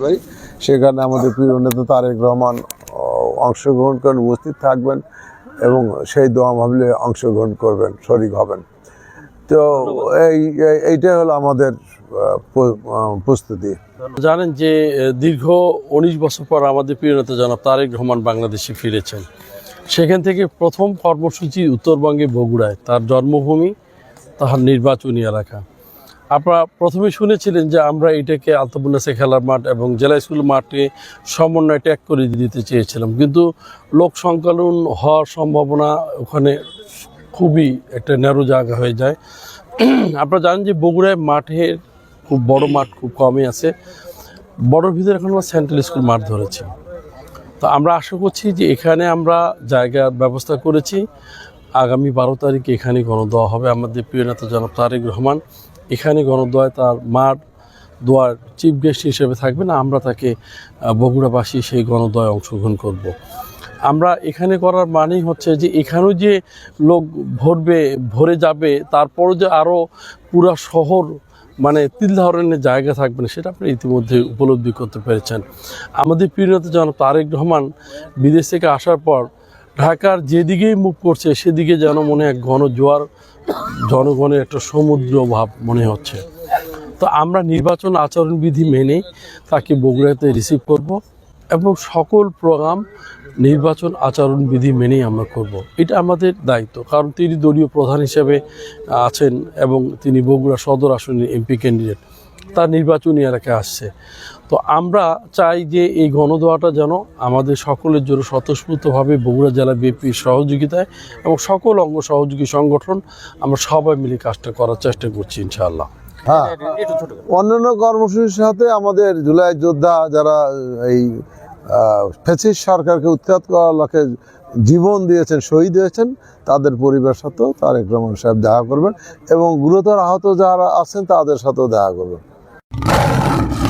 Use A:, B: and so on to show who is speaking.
A: বাড়ি সেখানে আমাদের প্রিয় নেতা তারেক রহমান অংশগ্রহণ করেন উপস্থিত থাকবেন এবং সেই দোয়া ভাবলে অংশগ্রহণ করবেন শরিক হবেন। তো এই এই- এইটাই হলো আমাদের প্রস্তুতি।
B: জানেন যে দীর্ঘ উনিশ বছর পর আমাদের প্রিয় নেতা জনাব তারেক রহমান বাংলাদেশে ফিরেছেন। সেখান থেকে প্রথম কর্মসূচি উত্তরবঙ্গে বগুড়ায়। তার জন্মভূমি তাহার নির্বাচনী এলাকা। আপনারা প্রথমে শুনেছিলেন যে আমরা এটাকে আলতাবুন্নাসে খেলার মাঠ এবং জেলা স্কুল মাঠে সমন্বয় ট্যাগ করে দিতে চেয়েছিলাম। কিন্তু লোক সংকলন হওয়ার সম্ভাবনা ওখানে খুবই একটা ন্যারো জায়গা হয়ে যায়। আপনারা জানেন যে বগুড়ায় মাঠের খুব বড় মাঠ খুব কমই আছে। বড়র ভিতরে এখন আমরা সেন্ট্রাল স্কুল মাঠ ধরেছি। তো আমরা আশা করছি যে এখানে আমরা জায়গার ব্যবস্থা করেছি। আগামী বারো তারিখে এখানে গণদোয়া হবে। আমাদের প্রিয় নেতা জনাব তারেক রহমান এখানে গণদোয়ায় তার মাঠ দোয়ার চিফ গেস্ট হিসেবে থাকবে না, আমরা তাকে বগুড়াবাসী সেই গণদোয়ায় অংশগ্রহণ করব। আমরা এখানে করার মানেই হচ্ছে যে এখানেও যে লোক ভরবে, ভরে যাবে, তারপরও যে আরও পুরা শহর মানে তিল ধরনের জায়গা থাকবে না, সেটা আপনি ইতিমধ্যে উপলব্ধি করতে পেরেছেন আমাদের প্রিয়ত জন তারেক রহমান বিদেশ থেকে আসার পর ঢাকার যেদিকেই মুখ করছে সেদিকে যেন মনে এক ঘন জোয়ার জনগণের একটা সমুদ্র ভাব মনে হচ্ছে তো আমরা নির্বাচন আচরণবিধি মেনে তাকে বগুড়াতে রিসিভ করব এবং সকল প্রোগ্রাম নির্বাচন আচরণবিধি মেনেই আমরা করব। এটা আমাদের দায়িত্ব, কারণ তিনি দলীয় প্রধান হিসেবে আছেন এবং তিনি বগুড়া সদর আসনের এমপি ক্যান্ডিডেট তার নির্বাচনী এলাকায় আসছে। তো আমরা চাই যে এই গণদোয়াটা যেন আমাদের সকলের জন্য স্বতঃস্ফূর্তভাবে বগুড়া জেলা বিএনপির সহযোগিতায় এবং সকল অঙ্গ সহযোগী সংগঠন আমরা সবাই মিলে কাজটা করার চেষ্টা করছি ইনশাআল্লাহ।
A: হ্যাঁ অন্যান্য কর্মসূচির সাথে আমাদের জুলাই যোদ্ধা যারা এই ফেসিস সরকারকে উৎখাত করার লক্ষ্যে জীবন দিয়েছেন, শহীদ হয়েছেন, তাদের পরিবারের সাথেও তারেক রহমান সাহেব দেখা করবেন এবং গুরুতর আহত যারা আছেন তাদের সাথেও দেখা করবেন। Oh,